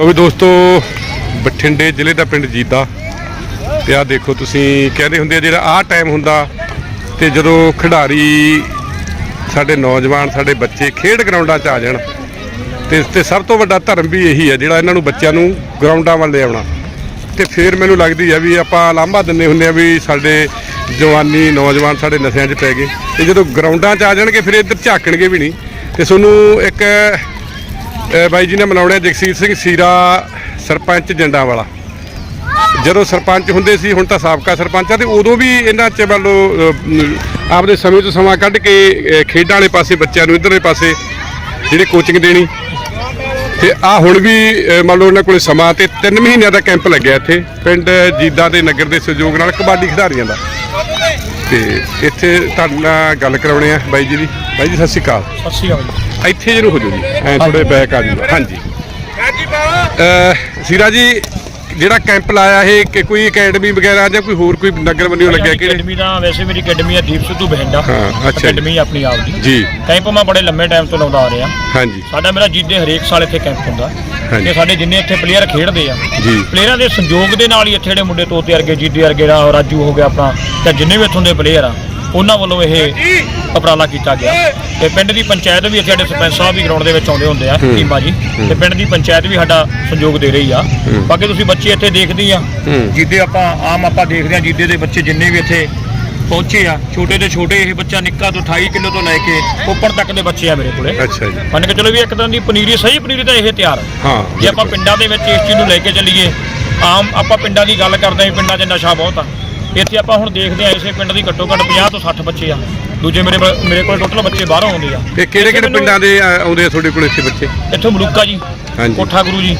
ਲੋ ਵੀ ਦੋਸਤੋ, ਬਠਿੰਡੇ ਜ਼ਿਲ੍ਹੇ ਦਾ ਪਿੰਡ ਜੀਦਾ। ਤੇ ਆ ਦੇਖੋ ਤੁਸੀਂ, ਕਹਿੰਦੇ ਹੁੰਦੇ ਆ ਜਿਹੜਾ ਆਹ ਟਾਈਮ ਹੁੰਦਾ, ਤੇ ਜਦੋਂ ਖਿਡਾਰੀ ਸਾਡੇ ਨੌਜਵਾਨ, ਸਾਡੇ ਬੱਚੇ ਖੇਡ ਗਰਾਊਂਡਾਂ 'ਚ ਆ ਜਾਣ, ਤੇ ਤੇ ਸਭ ਤੋਂ ਵੱਡਾ ਧਰਮ ਵੀ ਇਹੀ ਹੈ ਜਿਹੜਾ ਇਹਨਾਂ ਨੂੰ ਬੱਚਿਆਂ ਨੂੰ ਗਰਾਊਂਡਾਂ ਵੱਲ ਲੈ ਆਉਣਾ। ਤੇ ਫਿਰ ਮੈਨੂੰ ਲੱਗਦੀ ਹੈ ਵੀ ਆਪਾਂ ਲਾਂਭਾ ਦਿੰਦੇ ਹੁੰਦੇ ਆ ਵੀ ਸਾਡੇ ਜਵਾਨੀ, ਨੌਜਵਾਨ ਸਾਡੇ ਨਸ਼ਿਆਂ 'ਚ ਪੈ ਗਏ। ਤੇ ਜਦੋਂ ਗਰਾਊਂਡਾਂ 'ਚ ਆ ਜਾਣਗੇ, ਫਿਰ ਇੱਧਰ ਝਾਕਣਗੇ ਵੀ ਨਹੀਂ। ਤੇ ਤੁਹਾਨੂੰ ਇੱਕ ਅਹ ਬਾਈ ਜੀ ਨੇ ਮਨਾਉਣਿਆ ਜਗਸੀਰ ਸਿੰਘ ਸੀਰਾ ਸਰਪੰਚ ਜੰਡਾਂ ਵਾਲਾ ਜਦੋਂ ਸਰਪੰਚ ਹੁੰਦੇ ਸੀ, ਹੁਣ ਤਾਂ ਸਾਬਕਾ ਸਰਪੰਚ ਆ ਤੇ ਉਦੋਂ ਵੀ ਇਹਨਾਂ ਚ ਮੰਨ ਲਓ ਆਪਦੇ ਸਮੇਂ ਤੋਂ ਸਮਾਂ ਕੱਢ ਕੇ ਖੇਡਾਂ ਵਾਲੇ ਪਾਸੇ, ਬੱਚਿਆਂ ਨੂੰ ਇਧਰਲੇ ਪਾਸੇ ਜਿਹੜੇ ਕੋਚਿੰਗ ਦੇਣੀ। ਤੇ ਆ ਹੁਣ ਵੀ ਮੰਨ ਲਓ ਇਹਨਾਂ ਕੋਲੇ ਸਮਾਂ ਤੇ 3 ਮਹੀਨਿਆਂ ਦਾ ਕੈਂਪ ਲੱਗਿਆ ਇੱਥੇ, ਪਿੰਡ ਜੀਦਾ ਦੇ ਨਗਰ ਦੇ ਸਹਿਯੋਗ ਨਾਲ ਕਬੱਡੀ ਖਿਡਾਰੀਆਂ ਦਾ। ਤੇ ਇੱਥੇ ਤੁਹਾਡੇ ਨਾਲ ਗੱਲ ਕਰਾਉਣੇ ਆ ਬਾਈ ਜੀ ਦੀ। ਬਾਈ ਜੀ, ਸਤਿ ਸ਼੍ਰੀ ਅਕਾਲ। ਸਤਿ ਸ਼੍ਰੀ ਅਕਾਲ ਇੱਥੇ ਜਿਹਨੂੰ ਹੋ ਜਾਓ ਜੀ। ਐ ਥੋੜੇ ਬੈਕ ਆ ਜੂਗਾ ਹਾਂਜੀ। ਅਹ ਸੀਰਾ ਜੀ ਜਿਹੜਾ ਕੈਂਪ ਲਾਇਆ ਇਹ ਕਿ ਕੋਈ ਅਕੈਡਮੀ ਵਗੈਰਾ ਜਾਂ ਕੋਈ ਹੋਰ ਕੋਈ ਨਗਰ ਵੱਲੋਂ ਲੱਗਿਆ ਕਿ ਅਕੈਡਮੀ ਦਾ ਵੈਸੇ ਮੇਰੀ ਅਕੈਡਮੀ ਹੈ ਦੀਪ ਸਿੱਧੂ ਬਹਿੰਡਾ ਹਾਂ, ਅੱਛਾ ਜੀ। ਅਕੈਡਮੀ ਆਪਣੀ ਆਪ ਦੀ। ਜੀ। ਕੈਂਪ ਮੈਂ ਬੜੇ ਲੰਮੇ ਟਾਈਮ ਤੋਂ ਲਾਉਂਦਾ ਆ ਰਿਹਾ। ਹਾਂਜੀ। ਸਾਡਾ ਮੇਰਾ ਜਿੱਦੇ ਹਰੇਕ ਸਾਲ ਇੱਥੇ ਕੈਂਪ ਹੁੰਦਾ। ਹਾਂਜੀ। ਤੇ ਸਾਡੇ ਜਿੰਨੇ ਇੱਥੇ ਪਲੇਅਰ ਖੇਡਦੇ ਆ ਜੀ। ਪਲੇਅਰਾਂ ਦੇ ਸੰਯੋਗ ਦੇ ਨਾਲ ਹੀ ਇੱਥੇ ਜਿਹੜੇ ਮੁੰਡੇ ਤੋਤੇ ਵਰਗੇ ਜੀਦੇ ਵਰਗੇ ਰਾ- ਰਾਜੂ ਹੋ ਗਿਆ ਆਪਣਾ ਤੇ ਜਿੰਨੇ ਵੀ ਇੱਥੋਂ ਦੇ ਪਲੇਅਰ ਆ ਉਹਨਾਂ ਵੱਲੋਂ ਇਹ ਉਪਰਾਲਾ ਕੀਤਾ ਗਿਆ। ਤੇ ਪਿੰਡ ਦੀ ਪੰਚਾਇਤ ਵੀ ਇੱਥੇ ਸਾਡੇ ਸਰਪੰਚ ਸਾਹਿਬ ਵੀ ਗਰਾਊਂਡ ਦੇ ਵਿੱਚ ਆਉਂਦੇ ਹੁੰਦੇ ਆ ਟੀਮਾਂ ਜੀ। ਤੇ ਪਿੰਡ ਦੀ ਪੰਚਾਇਤ ਵੀ ਸਾਡਾ ਸੰਯੋਗ ਦੇ ਰਹੀ ਆ। ਬਾਕੀ ਤੁਸੀਂ ਬੱਚੇ ਇੱਥੇ ਦੇਖਦੇ ਆ। ਜਿੱਦੇ ਆਪਾਂ ਆਮ ਆਪਾਂ ਦੇਖਦੇ ਆ ਜਿੱਦੇ ਦੇ ਬੱਚੇ ਜਿੰਨੇ ਵੀ ਇੱਥੇ ਪਹੁੰਚੇ ਆ ਛੋਟੇ ਤੋਂ ਛੋਟੇ ਇਹ ਬੱਚਾ ਨਿੱਕਾ ਤੋਂ 28 ਕਿਲੋ ਤੋਂ ਲੈ ਕੇ ਉੱਪਰ ਤੱਕ ਦੇ ਬੱਚੇ ਆ ਮੇਰੇ ਕੋਲੇ। ਅੱਛਾ ਜੀ। ਮੰਨ ਕੇ ਚਲੋ ਵੀ ਇੱਕ ਤਰ੍ਹਾਂ ਦੀ ਪਨੀਰੀ ਸਹੀ ਪਨੀਰੀ ਤਾਂ ਇਹ ਤਿਆਰ ਆ। ਹਾਂ ਜੇ ਆਪਾਂ ਪਿੰਡਾਂ ਦੇ ਵਿੱਚ ਇਸ ਚੀਜ਼ ਨੂੰ ਲੈ ਕੇ ਚੱਲੀਏ ਆਮ ਆਪਾਂ ਪਿੰਡਾਂ ਦੀ ਗੱਲ ਕਰਦੇ ਹਾਂ ਵੀ ਪਿੰਡਾਂ 'ਚ ਨਸ਼ਾ ਬਹੁਤ ਆ। ਇੱਥੇ ਆਪਾਂ ਹੁਣ ਦੇਖਦੇ ਆ ਇਸੇ ਪਿੰਡ ਦੀ ਘੱਟੋ ਘੱਟ 50 ਤੋਂ 60 ਬੱਚੇ ਆ। ਦੂਜੇ ਮੇਰੇ ਮੇਰੇ ਕੋਲ ਟੋਟਲ ਬੱਚੇ ਬਾਹਰੋਂ ਆਉਂਦੇ ਆ। ਤੇ ਕਿਹੜੇ ਕਿਹੜੇ ਪਿੰਡਾਂ ਦੇ ਆਉਂਦੇ ਆ ਤੁਹਾਡੇ ਕੋਲ ਇੱਥੇ ਬੱਚੇ? ਇੱਥੋਂ ਮਲੂਕਾ ਜੀ ਹਾਂਜੀ। ਕੋਠਾ ਗੁਰੂ ਜੀ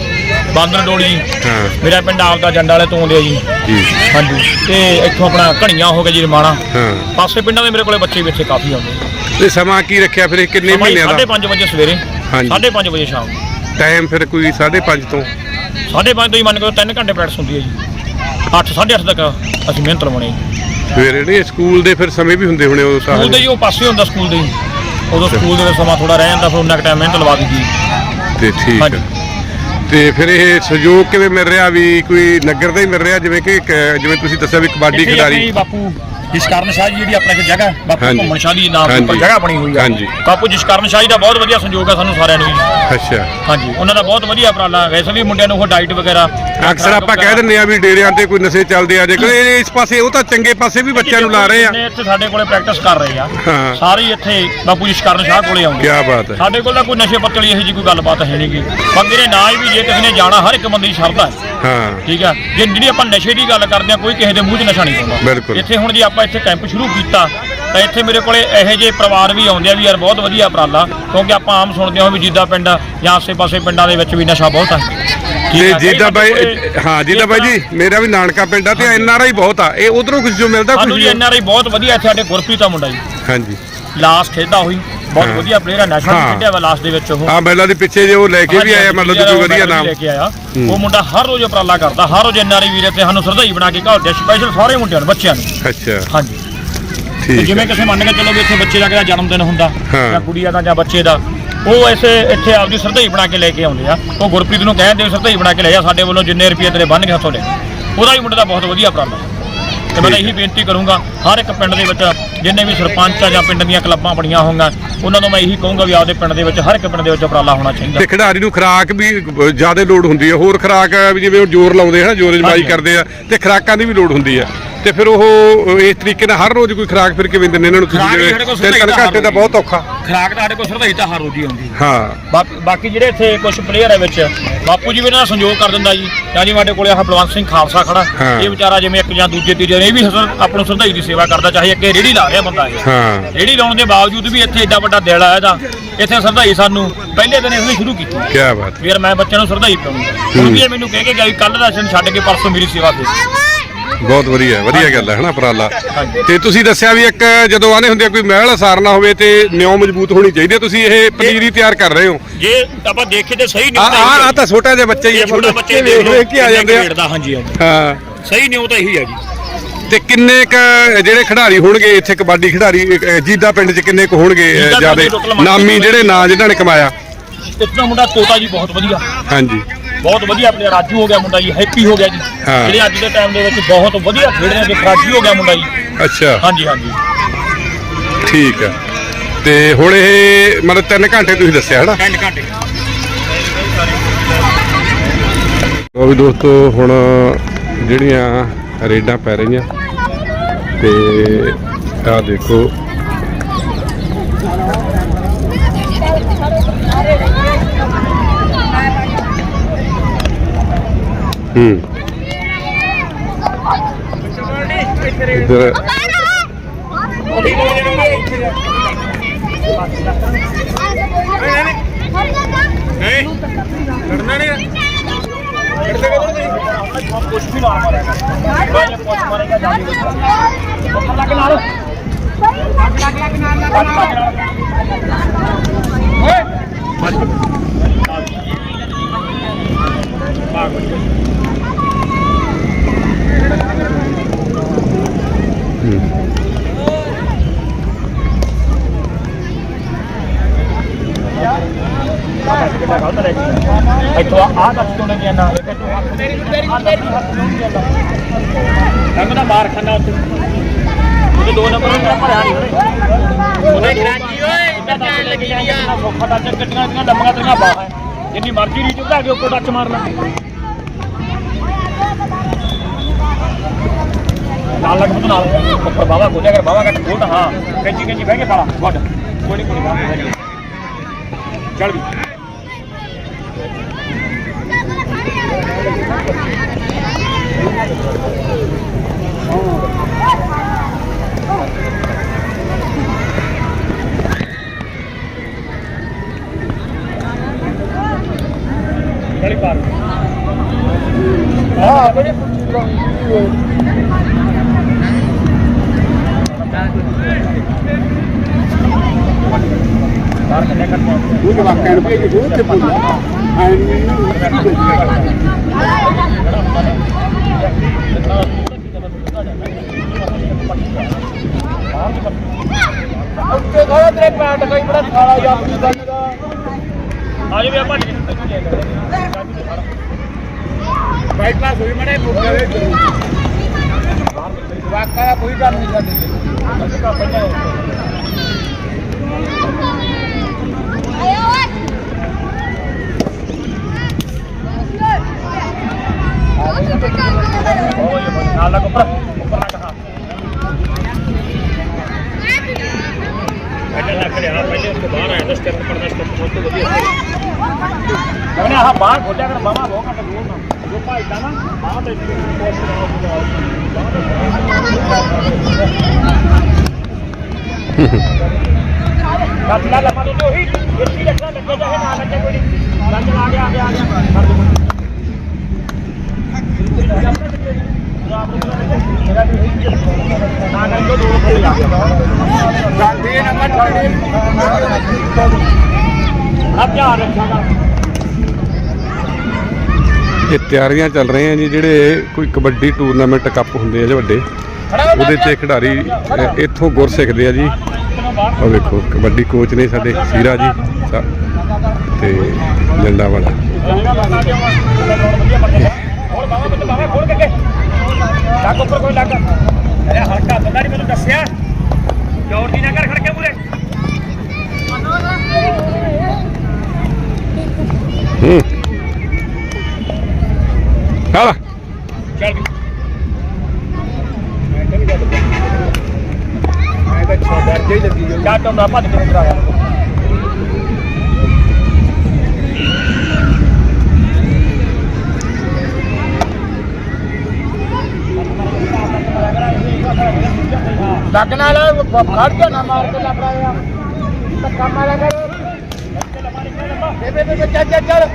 ਬਾਂਦਰ ਡੋਲੀ ਜੀ। ਹਾਂ। ਮੇਰਾ ਪਿੰਡ ਆਪਦਾ ਜੰਡ ਵਾਲੇ ਤੋਂ ਆਉਂਦੇ ਆ ਜੀ। ਜੀ। ਹਾਂਜੀ। ਤੇ ਇੱਥੋਂ ਆਪਣਾ ਘਣੀਆਂ ਹੋ ਗਿਆ ਜੀ ਰਮਾਣਾ। ਹਾਂ। ਪਾਸੇ ਪਿੰਡਾਂ ਦੇ ਮੇਰੇ ਕੋਲੇ ਬੱਚੇ ਵੀ ਇੱਥੇ ਕਾਫੀ ਆਉਂਦੇ ਆ। ਤੇ ਸਮਾਂ ਕੀ ਰੱਖਿਆ ਫਿਰ ਇਹ ਕਿੰਨੇ ਸਮਾਂ ਜੀ ਮਹੀਨਿਆਂ ਸਾਢੇ ਦਾ ਵਜੇ ਸਵੇਰੇ। ਹਾਂਜੀ। 5:30 ਵਜੇ ਸ਼ਾਮ। ਨੂੰ ਟਾਈਮ ਫਿਰ ਕੋਈ 5:30 ਤੋਂ? 5:30 ਤੋਂ ਹੀ ਮੰਨ ਕੇ 3 ਘੰਟੇ ਪ੍ਰੈਕਟਿਸ ਹੁੰਦੀ ਹੈ ਜੀ। 8 8:30 ਤੱਕ ਅਸੀਂ ਮਿਹਨਤ ਲਵਾਉਣੀ ਸਵੇਰੇ ਨਹੀਂ ਸਕੂਲ ਦੇ ਫਿਰ ਸਮੇਂ ਵੀ ਹੁੰਦੇ ਹੋਣੇ ਉਹ ਸਕੂਲ ਦੇ ਜੀ ਉਹ ਪਾਸੇ ਹੁੰਦਾ ਸਕੂਲ ਦੇ। ਉਦੋਂ ਸਕੂਲ ਦੇ ਵਿੱਚ ਸਮਾਂ ਥੋੜਾ ਰਹਿ ਜਾਂਦਾ ਫਿਰ ਉਹਨਾਂ ਟਾਈਮ ਮਿਹਨਤ ਲਵਾ ਦਿੱਤੀ। ਤੇ ਠੀਕ ਹਾਂਜੀ। ਹੈ ਤੇ ਫਿਰ ਇਹ ਸਹਿਯੋਗ ਕਿਵੇਂ ਮਿਲ ਰਿਹਾ ਵੀ ਕੋਈ ਨਗਰ ਦਾ ਹੀ ਮਿਲ ਰਿਹਾ? ਜਿਵੇਂ ਕਿ ਇੱਕ, ਜਿਵੇਂ ਤੁਸੀਂ ਦੱਸਿਆ ਵੀ ਕਬੱਡੀ ਇੱਥੇ ਖਿਡਾਰੀ। ਆਪਣੀ ਬਾਪੂ। ਜਸਕਰਨ ਸ਼ਾਹ ਜੀ ਜਿਹੜੀ ਆਪਣੇ ਕੋਲ ਜਗ੍ਹਾ ਬਾਪੂ ਹਾਂਜੀ। ਘੁੰਮਣ ਸ਼ਾਹ ਦੀ ਨਾਮ ਦੇ ਉੱਪਰ ਹਾਂਜੀ। ਜਗ੍ਹਾ ਬਣੀ ਹੋਈ ਆ। ਹਾਂਜੀ। ਬਾਪੂ ਜਸਕਰਨ ਸ਼ਾਹ ਜੀ ਦਾ ਬਹੁਤ ਵਧੀਆ ਸੰਯੋਗ ਆ ਸਾਨੂੰ ਸਾਰਿਆਂ ਨੂੰ ਜੀ। ਅੱਛਾ। ਹਾਂਜੀ ਉਹਨਾਂ ਦਾ ਬਹੁਤ ਵਧੀਆ ਉਪਰਾਲਾ। ਵੈਸੇ ਵੀ ਮੁੰਡਿਆਂ ਨੂੰ ਉਹ ਡਾਈਟ ਵਗੈਰਾ ਅਕਸਰ ਆਪਾਂ ਕਹਿ ਦਿੰਦੇ ਆ ਵੀ ਡੇਰਿਆਂ ਤੇ ਕੋਈ ਨਸ਼ੇ ਚੱਲਦੇ ਆ। ਜੇਕਰ ਇਹ ਇਸ ਪਾਸੇ ਉਹ ਤਾਂ ਚੰਗੇ ਪਾਸੇ ਵੀ ਬੱਚਿਆਂ ਨੂੰ ਲਾ ਰਹੇ ਆ। ਜਿੰਨੇ ਇੱਥੇ ਸਾਡੇ ਕੋਲੇ ਪ੍ਰੈਕਟਿਸ ਕਰ ਰਹੇ ਆ ਹਾਂ। ਸਾਰੇ ਹੀ ਇੱਥੇ ਬਾਪੂ ਜਸਕਰਨ ਸ਼ਾਹ ਕੋਲੇ ਆਉਂਦੇ ਕੀ ਬਾਤ ਹੈ। ਸਾਡੇ ਕੋਲ ਤਾਂ ਕੋਈ ਨਸ਼ੇ ਪੱਤੇ ਵਾਲੀ ਇਹੋ ਜਿਹੀ ਕੋਈ ਗੱਲਬਾਤ ਹੈ ਨਹੀਂਗੀ। ਬਾਕੀ ਨੇ ਨਾ ਹੀ ਵੀ ਜੇ ਕਿਸੇ ਨੇ ਜਾਣਾ ਹਰ ਇੱਕ ਬੰਦੇ ਦੀ ਸ਼ਰਧਾ ਹੈ। ਹਾਂ। ਠੀਕ ਆ? ਜੇ ਜਿਹੜੀ ਆਪਾਂ ਨਸ਼ੇ ਦੀ ਗੱਲ ਕਰਦੇ ਆ ਕੋਈ ਕਿਸੇ ਦੇ ਮੂੰਹ 'ਚ ਨਸ਼ਾ ਨਹੀਂ ਪਾਉਂਦਾ। ਬਿਲਕੁਲ। ਇੱਥੇ ਹੁਣ ਜੇ ਆਪਾਂ ਇੱਥੇ ਕੈਂਪ ਸ਼ੁਰੂ ਕੀਤਾ ਤਾਂ ਇੱਥੇ ਮੇਰੇ ਕੋਲੇ ਇਹੋ ਜਿਹੇ ਪਰਿਵਾਰ ਵੀ ਆਉਂਦੇ ਆ ਵੀ ਯਾਰ ਬਹੁਤ ਵਧੀਆ ਉਪਰਾਲਾ ਕਿਉਂਕਿ ਆਪਾਂ ਆਮ ਸੁਣਦੇ ਹਾਂ ਵੀ ਜਿੱਦਾਂ ਪਿੰਡ ਜਾਂ ਆਸੇ-ਪਾਸੇ ਪਿੰਡਾਂ ਦੇ ਵਿੱਚ ਵੀ ਨਸ਼ਾ ਬਹੁਤ ਤੇ ਆ, ਜਿੱਦਾਂ ਬਾਈ ਹਾਂ ਜਿੱਦਾਂ ਬਾਈ ਜੀ ਮੇਰਾ ਵੀ ਨਾਨਕਾ ਪਿੰਡ ਆ ਤੇ ਐਨ ਆਰ ਆਈ ਬਹੁਤ ਆ ਇਹ ਉਧਰੋਂ ਕੁਝ ਜੋ ਮਿਲਦਾ ਸਾਨੂੰ ਕੁਝ ਜੀ ਐਨਆਰਆਈ ਬਹੁਤ ਵਧੀਆ ਇੱਥੇ ਸਾਡੇ ਗੁਰਪ੍ਰੀਤ ਦਾ ਮੁੰਡਾ ਜੀ। ਹਾਂਜੀ। ਲਾਸਟ ਖੇਡਦਾ ਹੋਈ। ਬਹੁਤ ਹਾਂ। ਵਧੀਆ ਪਲੇਅਰ ਆ ਨੈਸ਼ਨਲ ਹਾਂ। ਖੇਡਿਆ ਵਾ ਲਾਸਟ ਦੇ ਵਿੱਚ ਉਹ। ਆ ਮੈਲਾ ਦੇ ਪਿੱਛੇ ਜੇ ਉਹ ਲੈ ਕੇ ਵੀ ਆਇਆ ਮਤਲਬ ਕੋਈ ਵਧੀਆ ਨਾਮ। ਲੈ ਕੇ ਆਇਆ ਉਹ ਮੁੰਡਾ ਹਰ ਰੋਜ਼ ਉਪਰਾਲਾ ਕਰਦਾ ਹਰ ਰੋਜ਼ ਐਨਆਰਆਈ ਵੀਰੇ ਤੇ ਸਾਨੂੰ ਸਰਦਾਈ ਬਣਾ ਕੇ ਘਾਲਦੇ ਸਪੈਸ਼ਲ ਸਾਰੇ ਮੁੰਡਿਆਂ ਨੂੰ ਬੱਚਿਆਂ ਨੂੰ। ਅੱਛਾ। ਹਾਂਜੀ। ਤੇ ਠੀਕ ਜਿਵੇਂ ਹੈ ਕਿਸੇ ਮੰਨ ਕੇ ਚਲੋ ਵੀ ਇੱਥੇ ਬੱਚੇ ਦਾ ਕਿਹੜਾ ਜਨਮ ਦਿਨ ਹੁੰਦਾ ਹਾਂ। ਜਾਂ ਕੁੜੀਆਂ ਦਾ ਜਾਂ ਬੱਚੇ ਦਾ ਉਹ ਐਸੇ ਇੱਥੇ ਆਪਦੀ ਸਰਦਾਈ ਬਣਾ ਕੇ ਲੈ ਕੇ ਆਉਂਦੇ ਆ। ਉਹ ਗੁਰਪ੍ਰੀਤ ਨੂੰ ਕਹਿੰਦੇ ਸਰਦਾਈ ਬਣਾ ਕੇ ਲੈ ਜਾ ਸਾਡੇ ਵੱਲੋਂ ਜਿੰਨੇ ਰੁਪਏ ਤੇਰੇ ਬੰਨ ਕੇ ਹੱਥੋਂ ਲੈ। ਉਹਦਾ ਵੀ ਮੁੰਡੇ ਦਾ ਬਹੁਤ ਵਧੀਆ ਉਪਰਾਲਾ। ਤੇ ਮੈਂ ਇਹੀ ਬੇਨਤੀ ਕਰੂੰਗਾ ਹਰ ਇੱਕ ਪਿੰਡ ਦੇ ਵਿੱਚ ਜਿੰਨੇ ਵੀ ਸਰਪੰਚ ਆ ਜਾਂ ਪਿੰਡ ਦੀਆਂ ਕਲੱਬਾਂ ਬਣੀਆਂ ਹੋਣਗੀਆਂ ਉਹਨਾਂ ਨੂੰ ਮੈਂ ਇਹੀ ਕਹੂੰਗਾ ਵੀ ਆਪਦੇ ਪਿੰਡ ਦੇ ਵਿੱਚ ਹਰ ਇੱਕ ਪਿੰਡ ਦੇ ਵਿੱਚ ਉਪਰਾਲਾ ਹੋਣਾ ਚਾਹੀਦਾ। ਤੇ ਖਿਡਾਰੀ ਨੂੰ ਖੁਰਾਕ ਵੀ ਜ਼ਿਆਦਾ ਲੋਡ ਹੁੰਦੀ ਹੈ ਹੋਰ ਖੁਰਾਕ ਵੀ ਜਿਵੇਂ ਉਹ ਜ਼ੋਰ ਲਾਉਂਦੇ ਹਨ ਜ਼ੋਰ ਜਮਾਈ। ਕਰਦੇ ਆ ਤੇ ਖੁਰਾਕਾਂ ਦੀ ਵੀ ਲੋਡ ਹੁੰਦੀ ਹੈ। ਤੇ ਫਿਰ ਉਹ ਇਸ ਤਰੀਕੇ ਨਾਲ ਹਰ ਰੋਜ਼ ਕੋਈ ਖੁਰਾਕ ਫਿਰ ਕਿਵੇਂ ਦਿੰਦੇ ਇਹਨਾਂ ਨੂੰ ਖੁਰਾਕ ਵੀ ਸਾਡੇ ਕੋਲ ਤਿੰਨ ਤਿੰਨ ਘੰਟੇ ਦਾ ਬਹੁਤ ਔਖਾ। ਖਰਾਕ ਤਾਂ ਸਾਡੇ ਕੋਲ ਸਰਦਾਈ ਤਾਂ ਹਰ ਰੋਜ਼ ਹੀ ਆਉਂਦੀ। ਹੈ। ਹਾਂ ਬਾ- ਬਾਕੀ ਜਿਹੜੇ ਇੱਥੇ ਕੁਝ ਪਲੇਅਰ ਹੈ ਵਿੱਚ ਬਾਪੂ ਜੀ ਵੀ ਇਹਨਾਂ ਦਾ ਸੰਯੋਗ ਕਰ ਦਿੰਦਾ ਜੀ। ਜਾਂ ਜੀ ਸਾਡੇ ਕੋਲੇ ਆਹ ਬਲਵੰਤ ਸਿੰਘ ਖਾਲਸਾ ਖੜਾ। ਹਾਂ। ਇਹ ਵਿਚਾਰਾ ਜਿਵੇਂ ਇੱਕ ਜਾਂ ਦੂਜੇ ਤੀਜੇ ਨੇ ਇਹ ਵੀ ਹਸਨ ਆਪਣੋ ਸਰਦਾਈ ਦੀ ਸੇਵਾ ਕਰਦਾ ਚਾਹੇ ਅੱਗੇ ਰੇੜੀ ਲਾ ਰਿਹਾ ਬੰਦਾ ਇਹ। ਹਾਂ। ਰੇੜੀ ਲਾਉਣ ਦੇ ਬਾਵਜੂਦ ਵੀ ਇੱਥੇ ਏਡਾ ਵੱਡਾ ਦਿਲ ਆਇਆ ਦਾ ਇੱਥੇ ਸਰਦਾਈ ਸਾਨੂੰ। ਪਹਿਲੇ ਦਿਨ ਇਸਨੇ ਸ਼ੁਰੂ ਕੀਤੀ। ਕੀ ਬਾਤ ਵੀ ਯਾਰ ਮੈਂ ਬੱਚਿਆਂ ਨੂੰ ਸਰਦਾਈ ਪਾਉਂਗਾ ਹੁਣ ਵੀ ਇਹ ਮੈਨੂੰ ਕਹਿ ਕੇ ਗਿਆ ਕੱਲ ਦਾ ਦਿਨ ਛੱਡ ਕੇ ਪਰਸੋਂ ਮੇਰੀ ਸੇਵਾ ਦੇ ਬਹੁਤ ਵਧੀਆ ਵਧੀਆ ਗੱਲ ਹੈ ਹਨਾ ਉਪਰਾਲਾ। ਤੇ ਤੁਸੀਂ ਦੱਸਿਆ ਵੀ ਇੱਕ ਜਦੋਂ ਆਨੇ ਹੁੰਦੇ ਆ ਕੋਈ ਮਹਿਲ ਸਾਰਨਾ ਹੋਵੇ ਤੇ ਨਿਉ ਮਜ਼ਬੂਤ ਹੋਣੀ ਚਾਹੀਦੀ ਹੈ। ਤੁਸੀਂ ਇਹ ਪਨੀਰੀ ਤਿਆਰ ਕਰ ਰਹੇ ਹੋ। ਜੇ ਆਪਾਂ ਦੇਖੀਏ ਤੇ ਸਹੀ ਆ ਨਿਊ ਆ ਆ ਤਾਂ ਛੋਟਾ ਜਿਹਾ ਬੱਚਾ ਹੀ ਹੈ ਛੋਟੇ ਬੱਚੇ ਵੇਖ ਵੇਖ ਕੇ ਆ ਜਾਂਦੇ ਆ। ਹਾਂਜੀ ਹਾਂ। ਸਹੀ ਨਿਊ ਤਾਂ ਇਹੀ ਹੈ ਜੀ। ਤੇ ਕਿੰਨੇ ਕ ਜਿਹੜੇ ਖਿਡਾਰੀ ਹੋਣਗੇ ਇੱਥੇ ਕਬੱਡੀ ਖਿਡਾਰੀ ਜੀਦਾ ਪਿੰਡ 'ਚ ਕਿੰਨੇ ਕੁ ਹੋਣਗੇ ਜਿਆਦੇ ਨਾਮੀ ਜਿਹੜੇ ਨਾਂ ਜਿਨ੍ਹਾਂ ਨੇ ਕਮਾਇਆ। ਇਤਨਾ ਮੁੰਡਾ ਤੋਤਾ ਜੀ ਬਹੁਤ ਵਧੀਆ। ਹਾਂਜੀ। ਬਹੁਤ ਵਧੀਆ ਪਲੇਅਰ ਰਾਜੂ ਹੋ ਗਿਆ ਮੁੰਡਾ ਜੀ ਹੈਪੀ ਹੋ ਗਿਆ ਜੀ। ਹਾਂ। ਜਿਹੜੇ ਅੱਜ ਦੇ ਟਾਈਮ ਦੇ ਵਿੱਚ ਬਹੁਤ ਵਧੀਆ ਖੇਡ ਰਹੇ ਨੇ ਫਰਾਜੀ ਹੋ ਗਿਆ ਮੁੰਡਾ ਜੀ। ਅੱਛਾ। ਹਾਂਜੀ ਹਾਂਜੀ। ਠੀਕ ਹੈ। ਤੇ ਹੁਣ ਇਹ ਮਤਲਬ 3 ਘੰਟੇ ਤੁਸੀਂ ਦੱਸਿਆ ਹਨਾ? 3 ਘੰਟੇ। ਉਹ ਵੀ ਦੋਸਤੋ ਹੁਣ ਜਿਹੜੀਆਂ ਰੇਡਾਂ ਪੈ ਰਹੀਆਂ ਤੇ ਆਹ ਦੇਖੋ ਹੂੰ ਇੱਧਰ ਕੁਝ ਵੀ ਨਾ ਮਾਰੇਗਾ ਕੁਝ ਮਾਰੇਗਾ ਜਾਂਦੀ ਉੱਪਰ ਲੱਗ ਨਾਲ ਇੱਥੋਂ ਆਹ ਕੱਟ ਤੋਂ ਲੱਗਿਆ ਨਾ ਵੇਖ ਤੂੰ ਹੱਥ ਮੇਰੀ ਮੇਰੀ ਉੱਥੇ। ਉਹਦੇ ਦੋ ਨੰਬਰ ਦਾ ਭਰਿਆ ਨਹੀਂ ਉਹਨੇ ਗਰਾਜੀ ਓਏ, ਇੱਧਰ ਜਾਣ ਲੱਗੀ ਆ। ਸੋਫਾ ਟੱਚ ਗੱਡੀਆਂ ਦੀਆਂ ਲੰਮੀਆਂ ਤੇਰੀਆਂ ਬਾਹਾਂ ਜਿੰਨੀ ਮਰਜ਼ੀ ਰੀਚ ਉਧਾ ਕੇ ਉੱਪਰ ਟੱਚ ਮਾਰ ਲੈ। ਨਾਲ ਲੱਗ ਬਤ ਨਾਲ। ਉੱਪਰ ਬਾਵਾ ਖੋਲਿਆ ਕਰ ਬਾਵਾ ਕੱਟ ਖੋਲ ਹਾਂ। ਕੈਂਚੀ ਕੈਂਚੀ ਬਹਿ ਕੇ ਪਾਲਾ ਗੁੱਡ ਕੋਈ ਨਹੀਂ ਕੋਈ ਨਹੀਂ ਚੱਲ ਵੀ। ਗਲੀ ਪਾਰ ਹਾਂ ਬੜੇ ਬਾਹਰ ਉੱਤੇ ਖੜਾ ਤੇਰੇ ਪੈਂਟ ਕਈ ਬੜਾ ਖਾਲਾ ਯਾਰ ਕੀ ਗੱਲ ਦਾ। ਆ ਜਾ ਵੀ ਆਪਾਂ ਬਾਈਕ ਕਲਾਸ ਹੋਈ ਮੜੇ ਪੁੱਛੇ ਦੇ ਜਵਾਕਾਂ ਕੋਈ ਗੱਲ ਨਹੀਂ ਸਾਡੀ ਨਾਲ ਲੱਗ ਉੱਪਰ ਉੱਪਰ ਲੱਗ ਹਾਂ ਪਹਿਲਾਂ ਲੱਗ ਰਿਹਾ ਪਹਿਲੇ ਉਸ ਤੋਂ ਬਾਹਰ ਆਇਆ ਤਾਂ ਸਟੈਪ ਪੜਨਾ ਸਟੈਪ ਬਹੁਤ ਤੋਂ ਵਧੀਆ ਉਹਨੇ ਆਹ ਬਾਹਰ ਖੋਲਿਆ ਕਰ ਬਾਵਾ ਬਹੁਤ ਘੱਟ ਦੂਰ ਨਾ ਜੋ ਭਾਈ ਦਾ ਨਾ ਬਾਹਰ ਤੇ ਕੱਟ ਲਾ ਲਮਾ ਤੋਂ ਉਹੀ ਇੱਥੇ ਲੱਗਣਾ ਲੱਗੇ ਚਾਹੇ ਨਾ ਲੱਗੇ ਕੋਈ ਨਹੀਂ ਲੰਗ ਆ ਗਿਆ ਆ ਗਿਆ ਆ ਗਿਆ ਕਰ ਦੇ ਨਾ ਨਾ ਜੋ ਦੂਰ ਖੜੀ ਆ ਗਾਂਧੀ ਨੰਬਰ ਆ ਧਿਆਨ ਇਹ ਤਿਆਰੀਆਂ ਚੱਲ ਰਹੀਆਂ ਜੀ ਜਿਹੜੇ ਕੋਈ ਕਬੱਡੀ ਟੂਰਨਾਮੈਂਟ ਕੱਪ ਹੁੰਦੇ ਆ ਜਿਹੜੇ ਵੱਡੇ ਉਹਦੇ 'ਚ ਖਿਡਾਰੀ ਇੱਥੋਂ ਗੁਰ ਸਿੱਖਦੇ ਆ ਜੀ। ਉਹ ਵੇਖੋ ਕਬੱਡੀ ਕੋਚ ਨੇ ਸਾਡੇ ਸੀਰਾ ਜੀ ਤੇ ਜੰਡਾ ਵਾਲਾ। ਹੋਰ ਬਾਵਾ ਮੈਨੂੰ ਬਾਵਾ ਖੋਲ ਕੇ ਲੱਗ ਉੱਪਰ ਕੋਈ ਲੱਗ ਅਰੇ ਹਲਕਾ ਬੰਦਾ ਨਹੀਂ ਮੈਨੂੰ ਦੱਸਿਆ। ਜੋਰ ਦੀ ਨਾ ਕਰ ਖੜ ਕੇ ਮੂਰੇ ਹੂੰ ਹਾਲਾ ਚੱਲ ਵੀ ਮੈਂ ਤਾਂ ਛੋਟਾ ਡਰ ਹੀ ਭੱਜ ਕੇ ਉੱਤਰ ਆਇਆ ਲੱਗ ਨਾਲ ਖੜ ਕੇ ਨਾ ਮਾਰ ਕੇ ਲੱਗ ਰਿਹਾ ਧੱਕਾ ਮਾਰਿਆ ਕਰ। ਬੇਬੇ ਬੇਬੇ ਚੱਲ ਚੱਲ ਚੱਲ।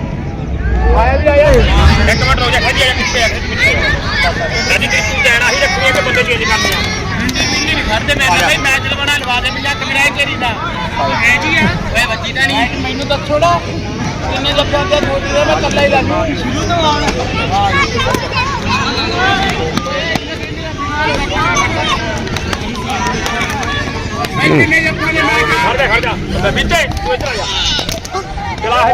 ਆਇਆ ਵੀ, ਆਇਆ ਇੱਕ ਮਿੰਟ ਰੋ ਜਾ ਖੜੀ ਆ ਪਿੱਛੇ ਆ, ਪਿੱਛੇ ਜਦੀ ਤੂੰ ਜਾਣਾ ਹੀ ਰੱਖਣੀ ਹੈ ਕਿ ਬੰਦੇ ਚੇਂਜ ਕਰਨੇ ਆ? ਖੜਦੇ ਮੈਂ ਤਾਂ ਮੈਚ ਲਵਾਣਾ ਲਵਾ ਦੇ ਪੰਜਾ ਕਮਰਾ ਤੇਰੀ ਦਾ? ਐ ਜੀ ਆ। ਓਏ ਬੱਚੀ ਤਾਂ ਨਹੀਂ। ਮੈਨੂੰ ਤਾਂ ਛੋੜਾ। ਕਿੰਨੇ ਜੱਫਿਆਂ ਤੇ ਮੋਟੀ ਦੇ ਮੈਂ ਕੱਲਾ ਹੀ ਲੱਗਾ ਸ਼ੁਰੂ ਤੋਂ ਆਉਣਾ ਕਿੰਨੇ ਜੱਫਿਆਂ ਦੇ ਮੈਂ ਖੜ ਜਾ ਖੜ ਜਾ। ਬੰਦਾ ਵਿੱਚੇ ਤੂੰ ਇੱਧਰ ਆ ਜਾ। ਚਲਾ ਹੈ